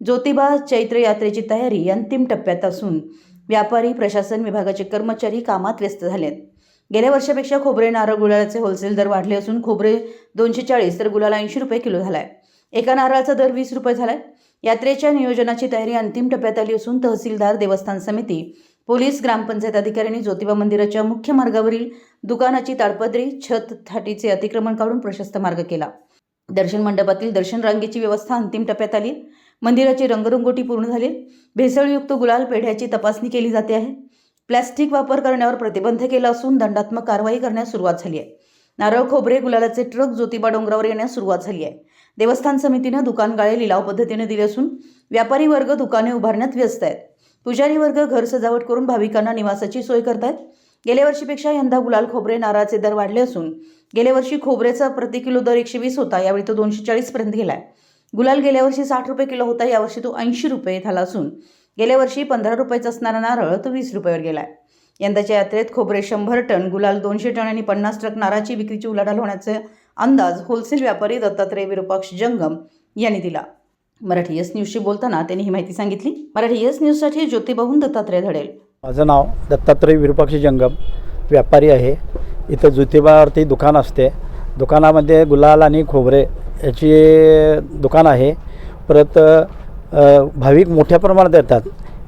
ज्योतिबा चैत्र यात्रेची तयारी अंतिम टप्प्यात असून व्यापारी प्रशासन विभागाचे कर्मचारी कामात व्यस्त झालेत. गेल्या वर्षापेक्षा खोबरे नारळ गुलाळाचे होलसेल दर वाढले असून खोबरे दोनशे चाळीस तर गुलाला ऐंशी रुपये किलो झालाय. एका नारळाचा दर वीस रुपये झालाय. यात्रेच्या नियोजनाची तयारी अंतिम टप्प्यात आली असून तहसीलदार देवस्थान समिती पोलीस ग्रामपंचायत अधिकाऱ्यांनी ज्योतिबा मंदिराच्या मुख्य मार्गावरील दुकानाची ताडपदरी छत थाटीचे अतिक्रमण काढून प्रशस्त मार्ग केला. दर्शन मंडपातील दर्शन रांगेची व्यवस्था अंतिम टप्प्यात आली. मंदिराची रंगरंगोटी पूर्ण झाली. भेसळयुक्त गुलाल पेढ्याची तपासणी केली जाते आहे. प्लॅस्टिक वापर करण्यावर प्रतिबंध केला असून दंडात्मक कारवाई करण्यास सुरुवात झाली आहे. नारळ खोबरे गुलालाचे ट्रक ज्योतिबा डोंगरावर येण्यास सुरुवात झाली आहे. देवस्थान समितीनं दुकान गाळे लिलाव पद्धतीने दिले असून व्यापारी वर्ग दुकाने उभारण्यात व्यस्त आहेत. पुजारी वर्ग घर सजावट करून भाविकांना निवासाची सोय करतायत. गेल्या वर्षीपेक्षा यंदा गुलाल खोबरे नारळाचे दर वाढले असून गेल्या वर्षी खोबऱ्याचा प्रति किलो दर एकशे वीस होता. यावेळी तो दोनशे चाळीस पर्यंत गेलाय. गुलाल गेल्या वर्षी साठ रुपये किलो होता यावर्षी तो ऐंशी रुपये झाला असून गेल्या वर्षी पंधरा रुपयाचा असणारा नारळ तो वीस रुपयावर गेला आहे यंदाच्या यात्रेत खोबरे शंभर टन गुलाल दोनशे टन आणि पन्नास ट्रक नाराची विक्रीची उलाढाल होण्याचे अंदाज होलसेल व्यापारी दत्तात्रय विरूपाक्ष जंगम यांनी दिला. मराठी यस न्यूजशी बोलताना त्यांनी ही माहिती सांगितली. मराठी यस न्यूजसाठी ज्योतिबाहून दत्तात्रय धडेल. माझं नाव दत्तात्रय विरूपाक्ष जंगम व्यापारी आहे. इथं ज्योतिबावरती दुकान असते. दुकानामध्ये गुलाल आणि खोबरे याची दुकान आहे. परत भाविक मोठ्या प्रमाणात येतात.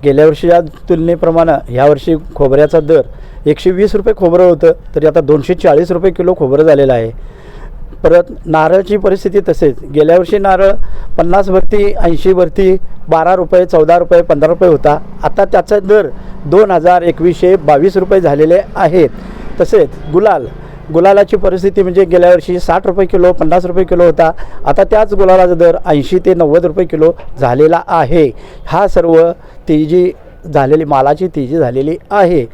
गेल्या वर्षीच्या तुलनेप्रमाणे ह्यावर्षी खोबऱ्याचा दर एकशे वीस रुपये खोबरं होतं तरी आता दोनशे चाळीस रुपये किलो खोबरं झालेलं आहे. परत नारळची परिस्थिती तसेच. गेल्या वर्षी नारळ पन्नास वरती ऐंशी वरती बारा रुपये चौदा रुपये पंधरा रुपये होता. आता त्याचा दर दोन हजार एकवीसशे बावीस रुपये झालेले आहेत. तसेच गुलाल गुलालाची परिस्थिती म्हणजे गेल्या वर्षी साठ रुपये किलो पन्नास रुपये किलो होता. आता त्याच गुलालाचा दर ऐंशी ते नव्वद रुपये किलो झालेला आहे. हा सर्व तेजी झालेली मालाची तेजी झालेली आहे.